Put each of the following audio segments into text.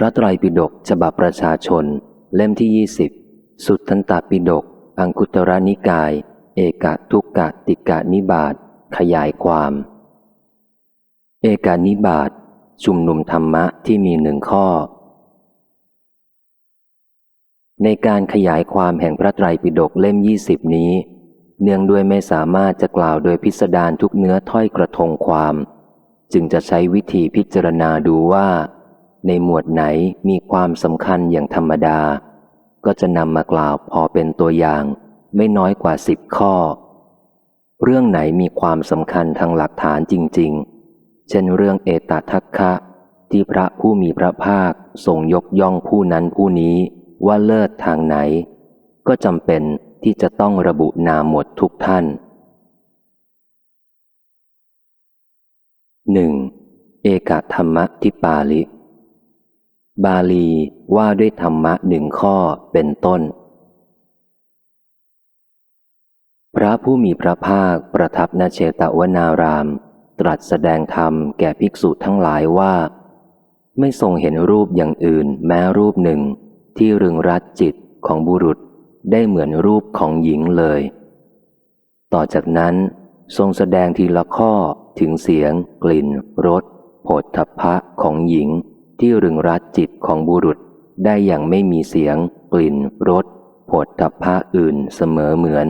ระไตรปิฎกฉบับประชาชน เล่มที่ยี่สิบสุทธันตปิฎกอังคุตระนิกาย เอกทุกกะติกะนิบาตขยายความ เอกานิบาตชุมนุมธรรมะที่มีหนึ่งข้อ ในการขยายความแห่งพระไตรปิฎกเล่มยี่สิบนี้ เนื่องด้วยไม่สามารถจะกล่าวโดยพิสดารทุกเนื้อถ้อยกระทงความ จึงจะใช้วิธีพิจารณาดูว่า ในหมวดไหนมีความสำคัญอย่างธรรมดา ก็จะนำมากล่าวพอเป็นตัวอย่าง ไม่น้อยกว่าสิบข้อ เรื่องไหนมีความสำคัญทางหลักฐานจริง ๆ เช่นเรื่องเอตทัคคะ ที่พระผู้มีพระภาคทรงยกย่องผู้นั้นผู้นี้ว่าเลิศทางไหน ก็จำเป็นที่จะต้องระบุนามหมดทุกท่านหนึ่งเอกธรรมะทิปาลิ บาลีว่าด้วยธรรมะหนึ่งข้อเป็นต้น พระผู้มีพระภาคประทับนาเชตวนาราม ตรัสแสดงธรรมแก่ภิกษุทั้งหลายว่า ไม่ทรงเห็นรูปอย่างอื่นแม้รูปหนึ่ง ที่รึงรัดจิตของบุรุษได้เหมือนรูปของหญิงเลย ต่อจากนั้นทรงแสดงทีละข้อถึงเสียง กลิ่นรสผฏฐัพพะของหญิง ที่รึงรัดจิตของบุรุษได้อย่างไม่มีเสียง กลิ่นรสผฏฐัพพะอื่นเสมอเหมือน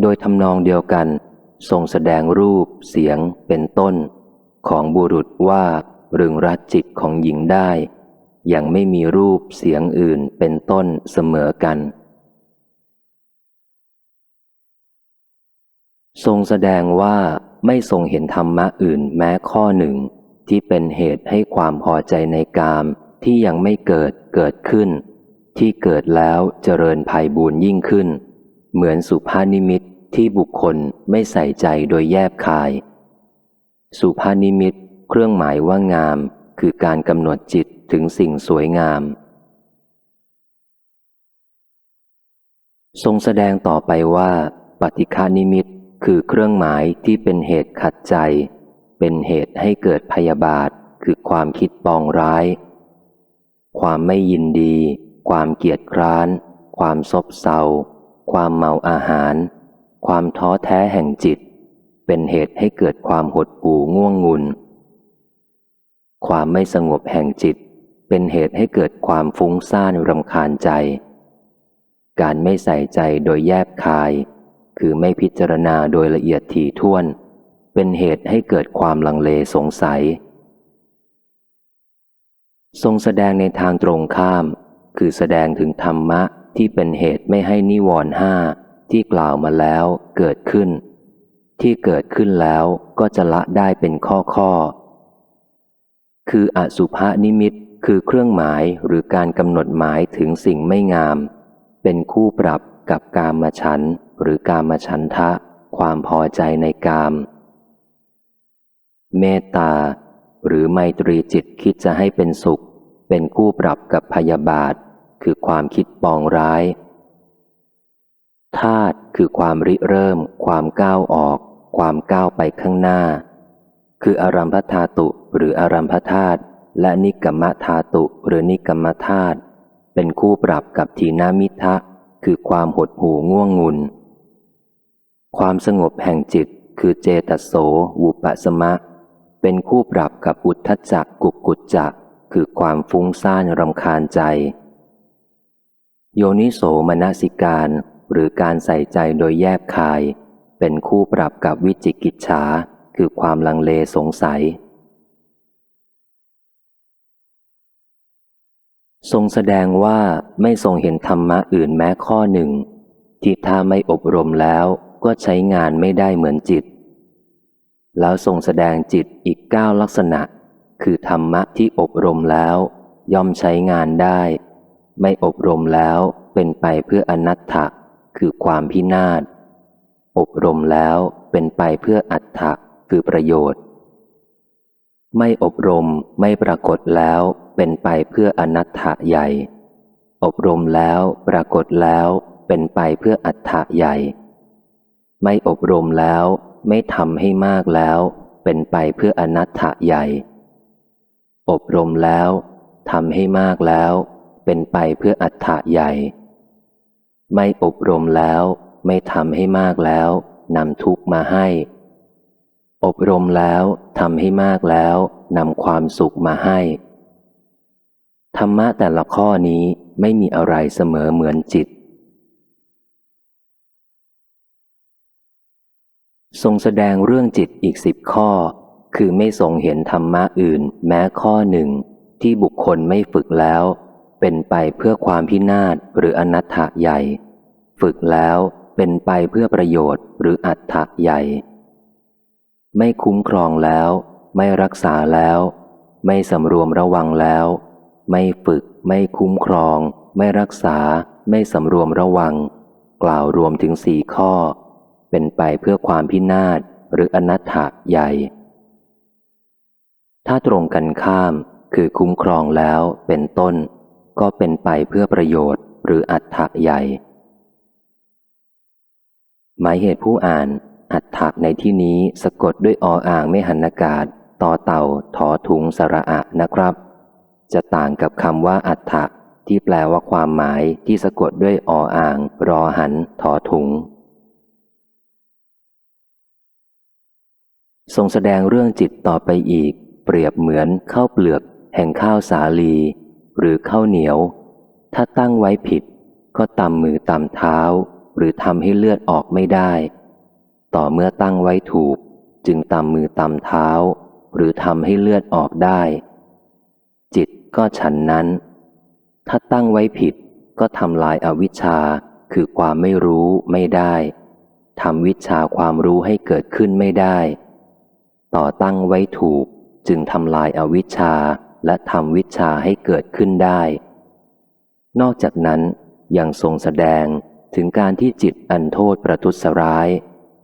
โดยทำนองเดียวกัน ทรงแสดงรูปเสียงเป็นต้น ของบุรุษว่ารึงรัดจิตของหญิงได้ อย่างไม่มีรูปเสียงอื่นเป็นต้นเสมอกัน ทรงแสดงว่าไม่ทรงเห็นธรรมะอื่นแม้ข้อหนึ่ง ที่เป็นเหตุให้ความพอใจในกามที่ยังไม่เกิดเกิดขึ้น ที่เกิดแล้วเจริญภัยบูญยิ่งขึ้น เหมือนสุภานิมิตที่บุคคลไม่ใส่ใจโดยแยบคาย สุภานิมิตเครื่องหมายว่างาม คือการกำหนดจิตถึงสิ่งสวยงาม ทรงแสดงต่อไปว่า ปฏิฆานิมิตคือเครื่องหมายที่เป็นเหตุขัดใจ เป็นเหตุให้เกิดพยาบาทคือความคิดปองร้าย ความไม่ยินดี ความเกียดคร้าน ความซบเซา ความเมาอาหาร ความท้อแท้แห่งจิต เป็นเหตุให้เกิดความหดหู่ง่วงงุน ความไม่สงบแห่งจิต เป็นเหตุให้เกิดความฟุ้งซ่านรำคาญใจ การไม่ใส่ใจโดยแยบคาย คือไม่พิจารณาโดยละเอียดถี่ถ้วน เป็นเหตุให้เกิดความลังเลสงสัย ทรงแสดงในทางตรงข้าม คือแสดงถึงธรรมะที่เป็นเหตุไม่ให้นิวรณ์ห้าที่กล่าวมาแล้วเกิดขึ้น ที่เกิดขึ้นแล้วก็จะละได้เป็นข้อข้อ คืออสุภานิมิตคือเครื่องหมายหรือการกำหนดหมายถึงสิ่งไม่งาม เป็นคู่ปรับกับกามฉันหรือกามฉันทะ ความพอใจในกาม เมตตา หรือไมตรีจิตคิดจะให้เป็นสุข เป็นคู่ปรับกับพยาบาท คือความคิดปองร้ายธาตุคือความริเริ่ม ความก้าวออก ความก้าวไปข้างหน้า คืออารัมพธาตุหรืออารัมพธาตุและนิกรรมธาตุหรือนิกรรมธาตุเป็นคู่ปรับกับทีนามิทะ คือความหดหู่ง่วงงุน ความสงบแห่งจิตคือเจตโสวุปสมะ เป็นคู่ปรับกับอุทธจักกุกุจจักคือความฟุ้งซ่านรำคาญใจ โยนิโสมนสิการหรือการใส่ใจโดยแยบคาย เป็นคู่ปรับกับวิจิกิจฉาคือความลังเลสงสัย ทรงแสดงว่าไม่ทรงเห็นธรรมะอื่นแม้ข้อหนึ่ง ที่ถ้าไม่อบรมแล้วก็ใช้งานไม่ได้เหมือนจิต แล้วทรงแสดงจิตอีกเก้าลักษณะ คือธรรมะที่อบรมแล้ว ย่อมใช้งานได้ ไม่อบรมแล้วเป็นไปเพื่ออนัตถะคือความพินาศอบรมแล้วเป็นไปเพื่ออัตถะคือประโยชน์ ไม่อบรมไม่ปรากฏแล้วเป็นไปเพื่ออนัตถะใหญ่ อบรมแล้วปรากฏแล้วเป็นไปเพื่ออัตถะใหญ่ ไม่อบรมแล้ว ไม่ทำให้มากแล้ว เป็นไปเพื่ออนัตถะใหญ่ อบรมแล้วทำให้มากแล้ว เป็นไปเพื่ออัฏฐะใหญ่ ไม่อบรมแล้ว ไม่ทำให้มากแล้วนำทุกข์มาให้ อบรมแล้วทำให้มากแล้วนำความสุขมาให้ ธรรมะแต่ละข้อนี้ไม่มีอะไรเสมอเหมือนจิต ทรงแสดงเรื่องจิตอีกสิบข้อ คือไม่ทรงเห็นธรรมะอื่น แม้ข้อหนึ่ง ที่บุคคลไม่ฝึกแล้ว เป็นไปเพื่อความพินาศหรืออนัตถะใหญ่ ฝึกแล้วเป็นไปเพื่อประโยชน์หรืออัตถะใหญ่ ไม่คุ้มครองแล้ว ไม่รักษาแล้ว ไม่สำรวมระวังแล้ว ไม่ฝึก ไม่คุ้มครอง ไม่รักษา ไม่สำรวมระวัง กล่าวรวมถึงสี่ข้อ เป็นไปเพื่อความพินาศหรืออนัตถะใหญ่ ถ้าตรงกันข้ามคือคุ้มครองแล้วเป็นต้น ก็เป็นไปเพื่อประโยชน์หรืออัตถะใหญ่ หมายเหตุผู้อ่านอัตถะในที่นี้สะกดด้วยออ่างไม่หันอากาศต่อเต่าถอถุงสระอะนะครับ จะต่างกับคำว่าอัตถะที่แปลว่าความหมายที่สะกดด้วยออ่าง รอหันถอถุง ทรงแสดงเรื่องจิตต่อไปอีก เปรียบเหมือนข้าวเปลือก แห่งข้าวสาลี หรือข้าวเหนียว ถ้าตั้งไว้ผิด ก็ตำมือตำเท้า หรือทำให้เลือดออกไม่ได้ ต่อเมื่อตั้งไว้ถูก จึงตำมือตำเท้า หรือทำให้เลือดออกได้ จิตก็ฉันนั้น ถ้าตั้งไว้ผิด ก็ทำลายอาวิชชาคือความไม่รู้ไม่ได้ทำวิชาความรู้ให้เกิดขึ้นไม่ได้ ต่อตั้งไว้ถูกจึงทำลายอาวิชชาและทำวิชาให้เกิดขึ้นได้ นอกจากนั้นยังทรงแสดงถึงการที่จิตอันโทษประทุษร้าย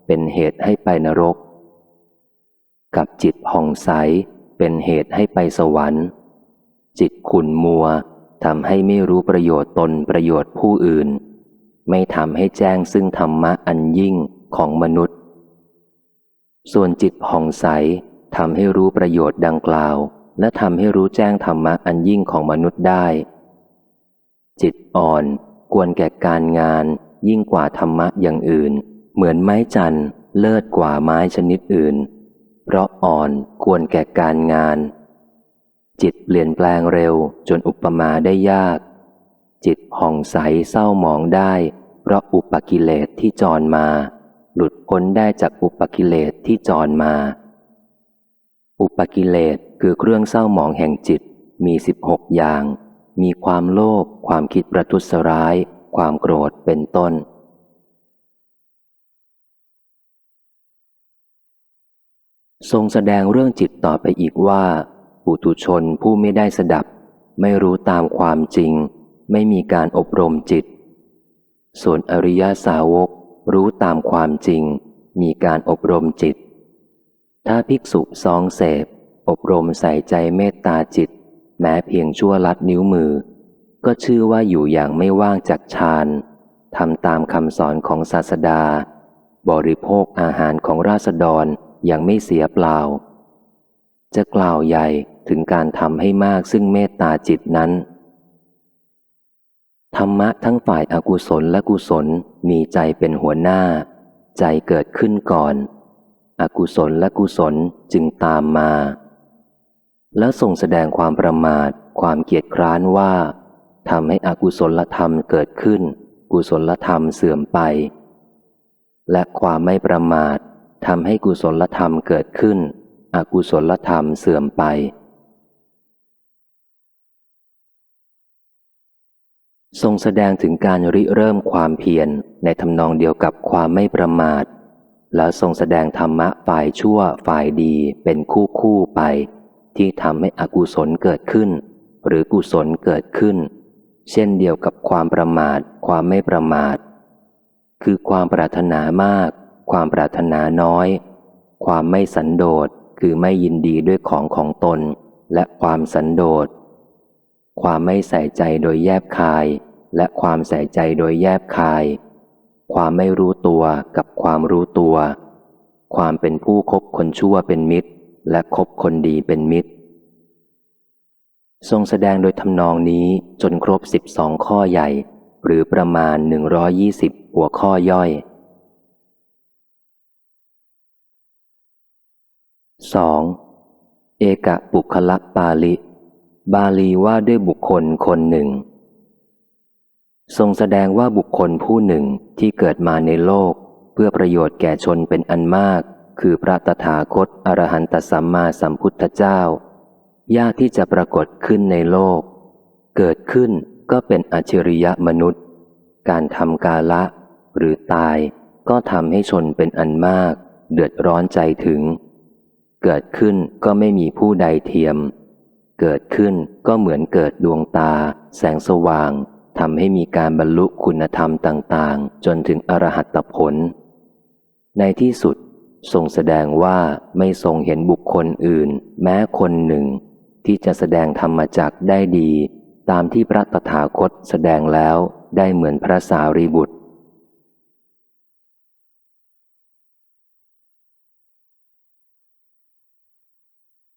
เป็นเหตุให้ไปนรก กับจิตผ่องใสเป็นเหตุให้ไปสวรรค์ จิตขุนมัวทำให้ไม่รู้ประโยชน์ตนประโยชน์ผู้อื่น ไม่ทำให้แจ้งซึ่งธรรมะอันยิ่งของมนุษย์ ส่วนจิตผ่องใสทำให้รู้ประโยชน์ดังกล่าว และทำให้รู้แจ้งธรรมะอันยิ่งของมนุษย์ได้ จิตอ่อนกวนแก่การงานยิ่งกว่าธรรมะอย่างอื่น เหมือนไม้จันเลิศกว่าไม้ชนิดอื่น เพราะอ่อนควรแก่การงาน จิตเปลี่ยนแปลงเร็วจนอุปมาได้ยาก จิตผ่องใสเศร้าหมองได้ เพราะอุปกิเลสที่จรมา หลุดพ้นได้จากอุปกิเลสที่จรมา อุปกิเลสคือเครื่องเศร้าหมองแห่งจิตมีสิบหกอย่าง มีความโลภความคิดประทุษร้าย ความโกรธเป็นต้น ทรงแสดงเรื่องจิตต่อไปอีกว่าปุถุชนผู้ไม่ได้สดับ ไม่รู้ตามความจริง ไม่มีการอบรมจิต ส่วนอริยสาวก รู้ตามความจริง มีการอบรมจิต ถ้าภิกษุซองเสพ อบรมใส่ใจเมตตาจิต แม้เพียงชั่วลัดนิ้วมือ ก็ชื่อว่าอยู่อย่างไม่ว่างจากฌานทำตามคำสอนของศาสดา บริโภคอาหารของราษฎรอย่างไม่เสียเปล่า จะกล่าวใหญ่ถึงการทำให้มากซึ่งเมตตาจิตนั้น ธรรมะทั้งฝ่ายอากุศลและกุศลมีใจเป็นหัวหน้า ใจเกิดขึ้นก่อน อกุศลและกุศลจึงตามมา แล้วส่งแสดงความประมาท ความเกียจคร้านว่าทำให้อกุศลธรรมเกิดขึ้น กุศลธรรมเสื่อมไป และความไม่ประมาททำให้กุศลธรรมเกิดขึ้น อกุศลธรรมเสื่อมไป ทรงแสดงถึงการริเริ่มความเพียรในทำนองเดียวกับความไม่ประมาท แล้วทรงแสดงธรรมะฝ่ายชั่วฝ่ายดีเป็นคู่คู่ไป ที่ทำให้อกุศลเกิดขึ้น หรือกุศลเกิดขึ้น เช่นเดียวกับความประมาท ความไม่ประมาท คือความปรารถนามาก ความปรารถนาน้อย ความไม่สันโดษคือไม่ยินดีด้วยของของตน และความสันโดษความไม่ใส่ใจโดยแยบคาย และความใส่ใจโดยแยบคาย ความไม่รู้ตัวกับความรู้ตัว ความเป็นผู้คบคนชั่วเป็นมิตร และคบคนดีเป็นมิตร ทรงแสดงโดยทำนองนี้จนครบสิบสองข้อใหญ่ หรือประมาณหนึ่งร้อยี่สิบหัวข้อย่อย 2. เอกะปุคละปาลิ บาลีว่าด้วยบุคคลคนหนึ่ง ทรงแสดงว่าบุคคลผู้หนึ่งที่เกิดมาในโลก เพื่อประโยชน์แก่ชนเป็นอันมาก คือพระตถาคตอรหันตสัมมาสัมพุทธเจ้ายากที่จะปรากฏขึ้นในโลก เกิดขึ้นก็เป็นอัจฉริยะมนุษย์ การทำกาละ หรือตายก็ทำให้ชนเป็นอันมาก เดือดร้อนใจถึง เกิดขึ้นก็ไม่มีผู้ใดเทียม เกิดขึ้นก็เหมือนเกิดดวงตา แสงสว่าง ทำให้มีการบรรลุคุณธรรมต่าง ๆ จนถึงอรหัตผล ในที่สุดทรงแสดงว่าไม่ทรงเห็นบุคคลอื่น แม้คนหนึ่ง ที่จะแสดงธรรมจักได้ดี ตามที่พระตถาคตแสดงแล้วได้เหมือนพระสารีบุตร